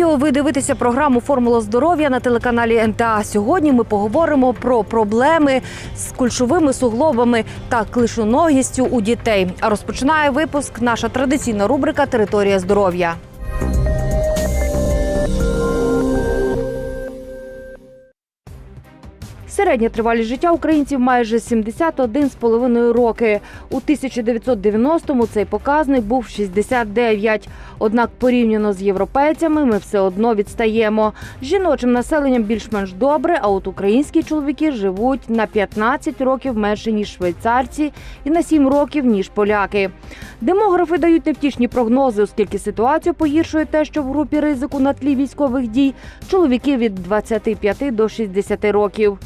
Вітаю! Ви дивитеся програму Формула здоров'я на телеканалі НТА. Сьогодні ми поговоримо про проблеми з кульшовими суглобами та клишоногістю у дітей. А розпочинає випуск наша традиційна рубрика Територія здоров'я. Середня тривалість життя українців майже 71,5 роки. У 1990-му цей показник був 69. Однак порівняно з європейцями ми все одно відстаємо. Жіночим населенням більш-менш добре, а от українські чоловіки живуть на 15 років менше ніж швейцарці і на 7 років ніж поляки. Демографи дають невтішні прогнози, оскільки ситуацію погіршує те, що в групі ризику на тлі військових дій чоловіки від 25 до 60 років.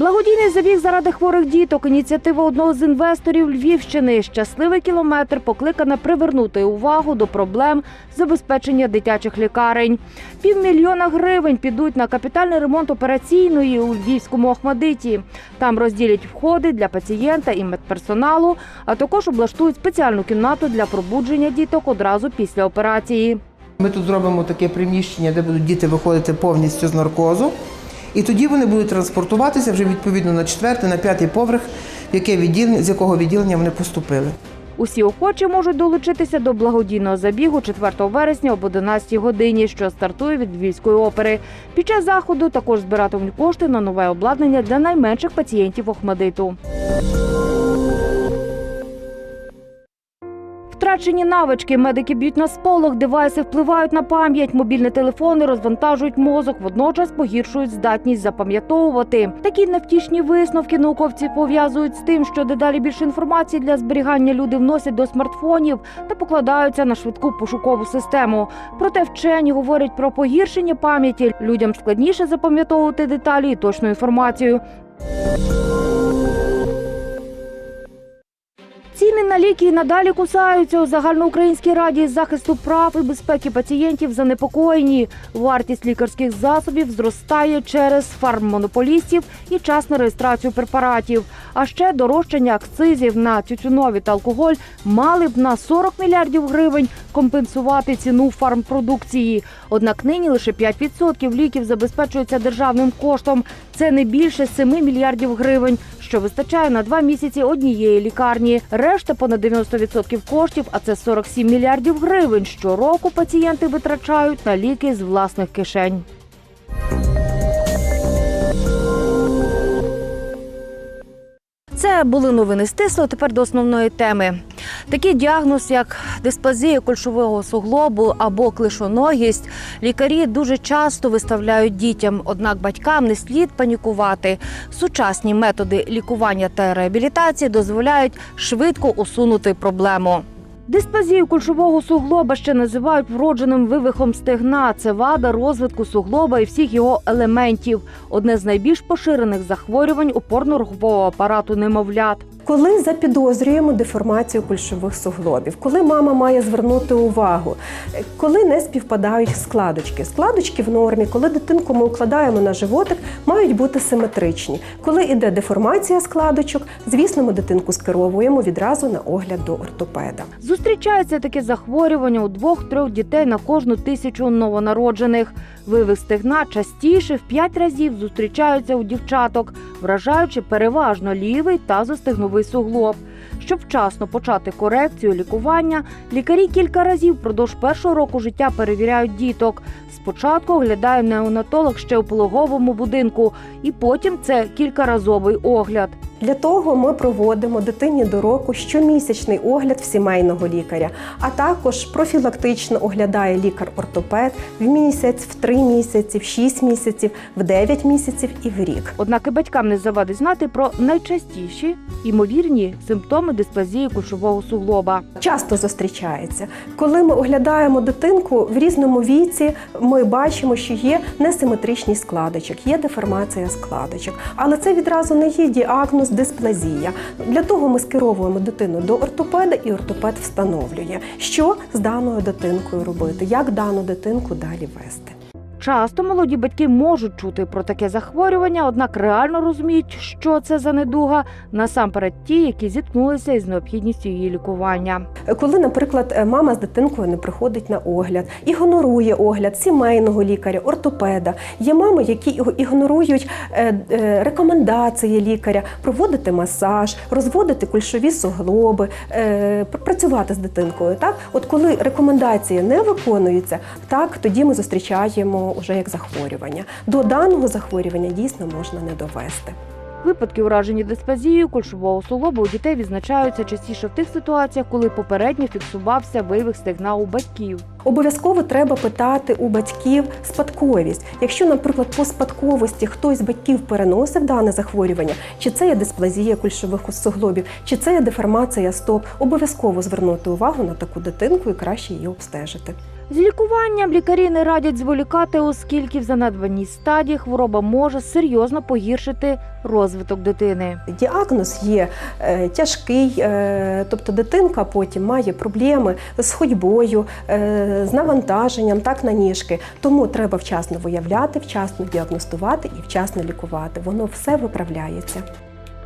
Благодійний забіг заради хворих діток. Ініціатива одного з інвесторів Львівщини. Щасливий кілометр покликана привернути увагу до проблем забезпечення дитячих лікарень. Півмільйона гривень підуть на капітальний ремонт операційної у львівському Охмадиті. Там розділять входи для пацієнта і медперсоналу, а також облаштують спеціальну кімнату для пробудження діток одразу після операції. Ми тут зробимо таке приміщення, де будуть діти виходити повністю з наркозу. І тоді вони будуть транспортуватися вже відповідно на четвертий, на п'ятий поверх, яке відділення, з якого відділення вони поступили. Усі охочі можуть долучитися до благодійного забігу 4 вересня об 11 годині, що стартує від Львівської опери. Під час заходу також збиратимуть кошти на нове обладнання для найменших пацієнтів Охмадиту. Втрачені навички, медики б'ють на сполох, девайси впливають на пам'ять, мобільні телефони розвантажують мозок, водночас погіршують здатність запам'ятовувати. Такі невтішні висновки науковці пов'язують з тим, що дедалі більше інформації для зберігання люди вносять до смартфонів та покладаються на швидку пошукову систему. Проте вчені говорять про погіршення пам'яті. Людям складніше запам'ятовувати деталі і точну інформацію. На ліки і надалі кусаються у загальноукраїнській раді з захисту прав і безпеки пацієнтів занепокоєні. Вартість лікарських засобів зростає через фарммонополістів і час на реєстрацію препаратів. А ще дорожчання акцизів на тютюнові та алкоголь мали б на 40 мільярдів гривень компенсувати ціну фармпродукції. Однак нині лише 5% ліків забезпечуються державним коштом. Це не більше 7 мільярдів гривень, що вистачає на два місяці однієї лікарні. Решта понад 90% коштів, а це 47 мільярдів гривень. Щороку пацієнти витрачають на ліки з власних кишень. Це були новини стисло. Тепер до основної теми. Такий діагноз, як дисплазія кульшового суглобу або клишоногість, лікарі дуже часто виставляють дітям. Однак батькам не слід панікувати. Сучасні методи лікування та реабілітації дозволяють швидко усунути проблему. Дисплазію кульшового суглоба ще називають вродженим вивихом стегна. Це вада розвитку суглоба і всіх його елементів. Одне з найбільш поширених захворювань опорно-рухового апарату немовлят. Коли запідозрюємо деформацію кульшових суглобів, коли мама має звернути увагу, коли не співпадають складочки. Складочки в нормі, коли дитинку ми укладаємо на животик, мають бути симетричні. Коли йде деформація складочок, звісно, ми дитинку скеровуємо відразу на огляд до ортопеда. Зустрічається таке захворювання у двох-трьох дітей на кожну тисячу новонароджених. Вивих стегна частіше в п'ять разів зустрічаються у дівчаток, вражаючи переважно лівий тазостегновий суглоб. Щоб вчасно почати корекцію лікування, лікарі кілька разів впродовж першого року життя перевіряють діток. Спочатку оглядає неонатолог ще у пологовому будинку, і потім це кількаразовий огляд. Для того ми проводимо дитині до року щомісячний огляд в сімейного лікаря, а також профілактично оглядає лікар-ортопед в місяць, в три місяці, в шість місяців, в дев'ять місяців і в рік. Однак і батькам не завадить знати про найчастіші імовірні симптоми дисплазії кульшового суглоба. Часто зустрічається. Коли ми оглядаємо дитинку в різному віці, ми бачимо, що є несиметричність складочок, є деформація складочок. Але це відразу не є діагноз дисплазія. Для того ми скеровуємо дитину до ортопеда, і ортопед встановлює, що з даною дитинкою робити, як дану дитинку далі вести. Часто молоді батьки можуть чути про таке захворювання, однак реально розуміють, що це за недуга, насамперед ті, які зіткнулися із необхідністю її лікування. Коли, наприклад, е, мама з дитинкою не приходить на огляд, ігнорує огляд сімейного лікаря, ортопеда. Є мами, які іг- ігнорують е, е, рекомендації лікаря, проводити масаж, розводити кульшові суглоби, працювати з дитинкою. Так, от коли рекомендації не виконуються, так тоді ми зустрічаємо уже як захворювання. До даного захворювання дійсно можна не довести. Випадки ураження дисплазією кульшового суглобу у дітей відзначаються частіше в тих ситуаціях, коли попередньо фіксувався вивих стегна у батьків. Обов'язково треба питати у батьків спадковість. Якщо, наприклад, по спадковості хтось з батьків переносив дане захворювання, чи це є дисплазія кульшових суглобів, чи це є деформація стоп, обов'язково звернути увагу на таку дитинку і краще її обстежити. З лікуванням лікарі не радять зволікати, оскільки в занедбаній стадії хвороба може серйозно погіршити розвиток дитини. Діагноз є е, тяжкий, е, тобто дитинка потім має проблеми з ходьбою, е, з навантаженням, так на ніжки. Тому треба вчасно виявляти, вчасно діагностувати і вчасно лікувати. Воно все виправляється.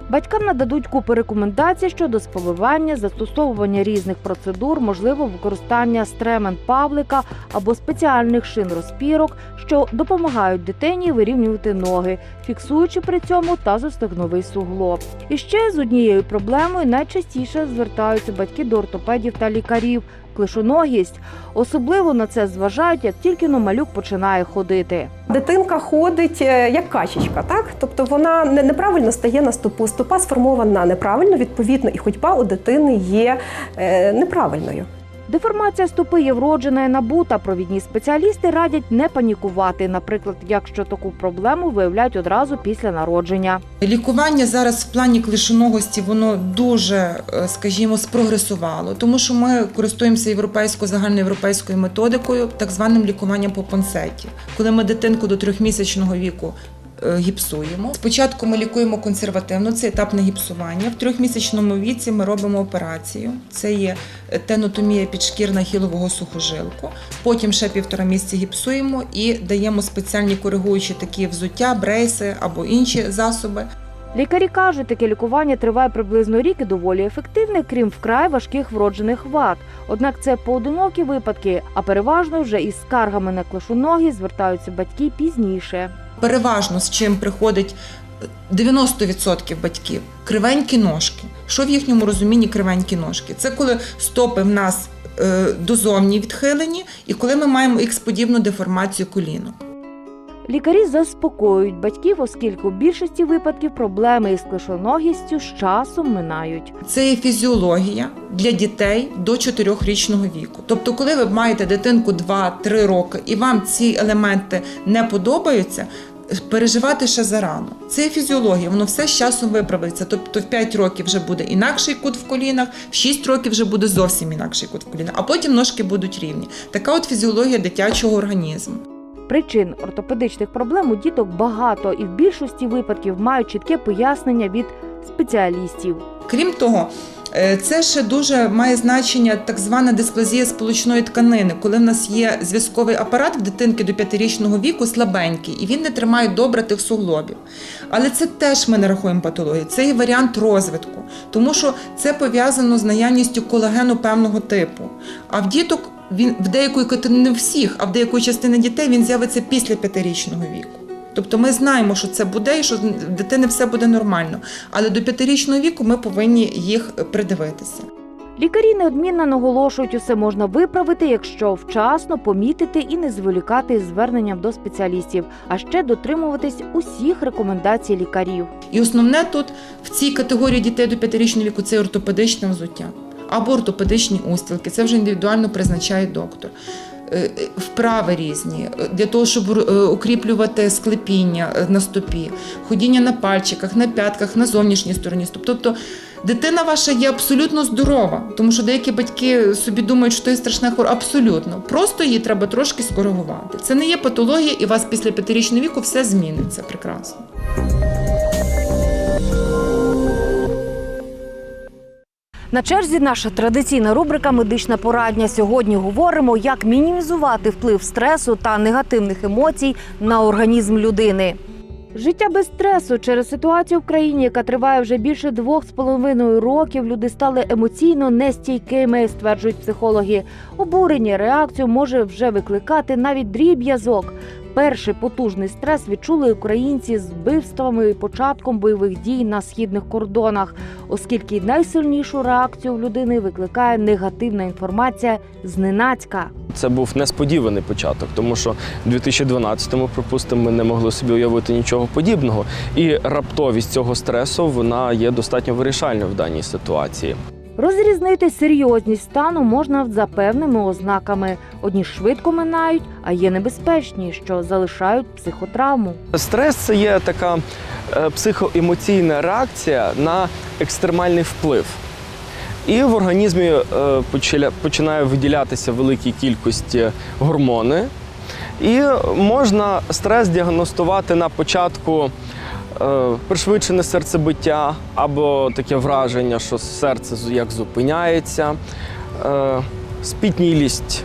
Батькам нададуть купи рекомендацій щодо спливання, застосовування різних процедур, можливо, використання стремен павлика або спеціальних шин розпірок, що допомагають дитині вирівнювати ноги, фіксуючи при цьому тазостегновий суглоб. І ще з однією проблемою найчастіше звертаються батьки до ортопедів та лікарів. Клишоногість особливо на це зважають, як тільки но малюк починає ходити. Дитинка ходить е, як качечка, так тобто вона не- неправильно стає на стопу. Стопа сформована неправильно, відповідно, і ходьба у дитини є е, неправильною. Деформація стопи є вроджена і набута. Провідні спеціалісти радять не панікувати, наприклад, якщо таку проблему виявляють одразу після народження. Лікування зараз в плані клишоногості воно дуже, е, скажімо, спрогресувало, тому що ми користуємося європейською загальноєвропейською методикою, так званим лікуванням по панцеті, коли ми дитинку до трьохмісячного віку. Е, Гіпсуємо. Спочатку ми лікуємо консервативно, це етапне гіпсування. В трьохмісячному віці ми робимо операцію. Це є тенотомія підшкірна хілового сухожилку. Потім ще півтора місяці гіпсуємо і даємо спеціальні коригуючі такі взуття, брейси або інші засоби. Лікарі кажуть, таке лікування триває приблизно рік і доволі ефективне, крім вкрай важких вроджених вад. Однак це поодинокі випадки, а переважно вже із скаргами на клишоногі звертаються батьки пізніше. Переважно з чим приходить 90% батьків кривенькі ножки. Що в їхньому розумінні кривенькі ножки? Це коли стопи в нас е, дозовні відхилені, і коли ми маємо ікс-подібну деформацію колінок. Лікарі заспокоюють батьків, оскільки у більшості випадків проблеми із клишоногістю з часом минають. Це є фізіологія для дітей до 4-річного віку. Тобто, коли ви маєте дитинку 2-3 роки і вам ці елементи не подобаються. Переживати ще зарано. Це фізіологія, воно все з часом виправиться. Тобто в 5 років вже буде інакший кут в колінах, в 6 років вже буде зовсім інакший кут в колінах, а потім ножки будуть рівні. Така от фізіологія дитячого організму. Причин ортопедичних проблем у діток багато і в більшості випадків мають чітке пояснення від спеціалістів. Крім того, це ще дуже має значення так звана дисплазія сполучної тканини, коли в нас є зв'язковий апарат в дитинки до 5-річного віку слабенький, і він не тримає добре тих суглобів. Але це теж ми не рахуємо патологію. Це є варіант розвитку, тому що це пов'язано з наявністю колагену певного типу. А в діток він в деякої не всіх, а в деякої частини дітей він з'явиться після 5-річного віку. Тобто ми знаємо, що це буде і що в дитини все буде нормально. Але до п'ятирічного віку ми повинні їх придивитися. Лікарі неодмінно наголошують, усе можна виправити, якщо вчасно помітити і не зволікати із зверненням до спеціалістів, а ще дотримуватись усіх рекомендацій лікарів. І основне тут в цій категорії дітей до п'ятирічного віку це ортопедичне взуття або ортопедичні устілки. Це вже індивідуально призначає доктор. Е, Вправи різні е, для того, щоб е, укріплювати склепіння на стопі, ходіння на пальчиках, на п'ятках, на зовнішній стороні стоп. Тобто дитина ваша є абсолютно здорова, тому що деякі батьки собі думають, що це страшна хвороба. Абсолютно. Просто її треба трошки скоригувати. Це не є патологія, і у вас після п'ятирічного віку все зміниться прекрасно. На черзі наша традиційна рубрика Медична порадня. Сьогодні говоримо, як мінімізувати вплив стресу та негативних емоцій на організм людини. Життя без стресу через ситуацію в країні, яка триває вже більше двох з половиною років, люди стали емоційно нестійкими, стверджують психологи. Обурення реакцію може вже викликати навіть дріб'язок. Перший потужний стрес відчули українці з вбивствами і початком бойових дій на східних кордонах, оскільки найсильнішу реакцію в людини викликає негативна інформація зненацька. Це був несподіваний початок, тому що в 2012-му, припустимо, ми не могли собі уявити нічого подібного. І раптовість цього стресу вона є достатньо вирішальною в даній ситуації. Розрізнити серйозність стану можна за певними ознаками. Одні швидко минають, а є небезпечні, що залишають психотравму. Стрес це є така е, психоемоційна реакція на екстремальний вплив. І в організмі е, починає виділятися в великій кількості гормони. І можна стрес діагностувати на початку пришвидшене серцебиття або таке враження, що серце як зупиняється, е, спітнілість,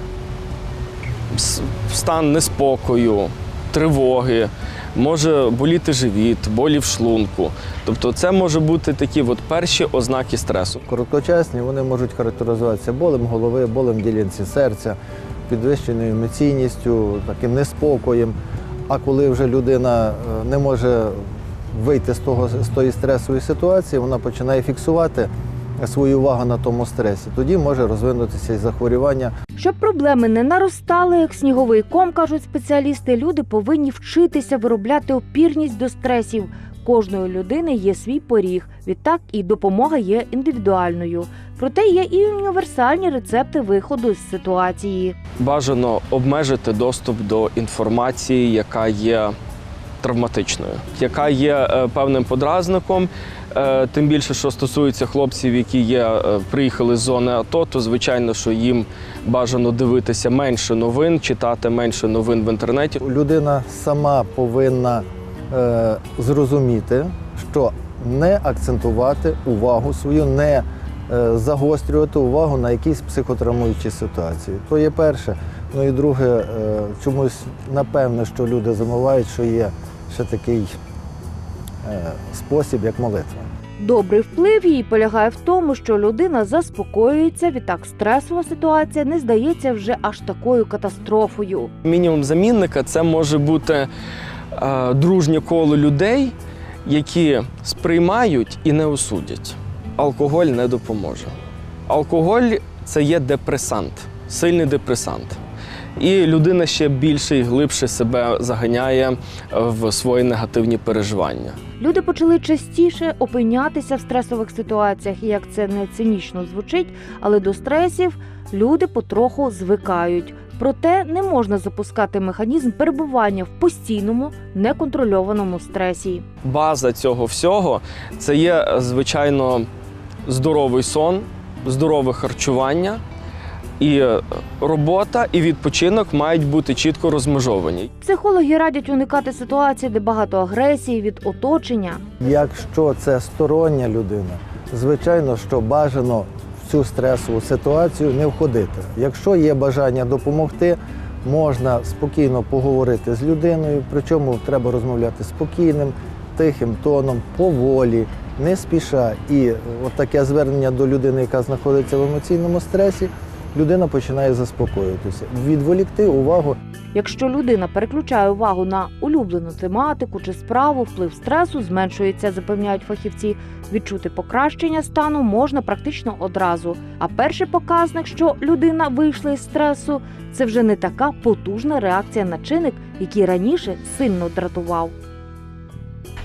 стан неспокою, тривоги, може боліти живіт, болі в шлунку. Тобто це може бути такі от перші ознаки стресу. Короткочасні вони можуть характеризуватися болем голови, болем ділянці серця, підвищеною емоційністю, таким неспокоєм. А коли вже людина е, не може вийти з, того, з тої стресової ситуації, вона починає фіксувати свою увагу на тому стресі. Тоді може розвинутися і захворювання Щоб проблеми не наростали, як сніговий ком, кажуть спеціалісти, люди повинні вчитися виробляти опірність до стресів. Кожної людини є свій поріг. Відтак і допомога є індивідуальною. Проте є і універсальні рецепти виходу з ситуації. Бажано обмежити доступ до інформації, яка є травматичною, яка є е, певним подразником. Е, Тим більше, що стосується хлопців, які є, е, приїхали з зони АТО, то звичайно, що їм бажано дивитися менше новин, читати менше новин в інтернеті. людина сама повинна е, зрозуміти, що не акцентувати увагу свою, не е, загострювати увагу на якісь психотравмуючі ситуації. То є перше. Ну і друге, е, чомусь напевне, що люди забувають, що є ще такий е, спосіб, як молитва. Добрий вплив її полягає в тому, що людина заспокоюється, відтак стресова ситуація не здається вже аж такою катастрофою. Мінімум замінника це може бути е, дружнє коло людей, які сприймають і не осудять. Алкоголь не допоможе. Алкоголь це є депресант, сильний депресант. І людина ще більше і глибше себе заганяє в свої негативні переживання. Люди почали частіше опинятися в стресових ситуаціях, і як це не цинічно звучить, але до стресів люди потроху звикають. Проте не можна запускати механізм перебування в постійному неконтрольованому стресі. База цього всього це є, е, звичайно, здоровий сон, здорове харчування. І робота, і відпочинок мають бути чітко розмежовані. Психологи радять уникати ситуацій, де багато агресії від оточення. Якщо це стороння людина, звичайно, що бажано в цю стресову ситуацію не входити. Якщо є бажання допомогти, можна спокійно поговорити з людиною, причому треба розмовляти спокійним, тихим тоном, поволі, не спіша. І от таке звернення до людини, яка знаходиться в емоційному стресі, людина починає заспокоюватися, відволікти увагу Якщо людина переключає увагу на улюблену тематику чи справу, вплив стресу зменшується, запевняють фахівці. Відчути покращення стану можна практично одразу. А перший показник, що людина вийшла із стресу, це вже не така потужна реакція на чинник, який раніше сильно дратував.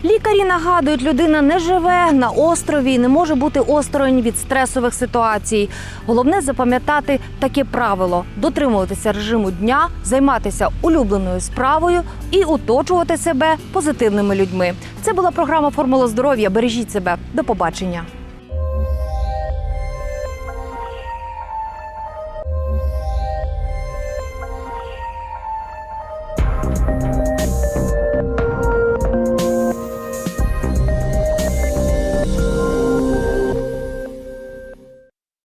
Лікарі нагадують, людина не живе на острові і не може бути осторонь від стресових ситуацій. Головне запам'ятати таке правило: дотримуватися режиму дня, займатися улюбленою справою і оточувати себе позитивними людьми. Це була програма Формула здоров'я. Бережіть себе. До побачення.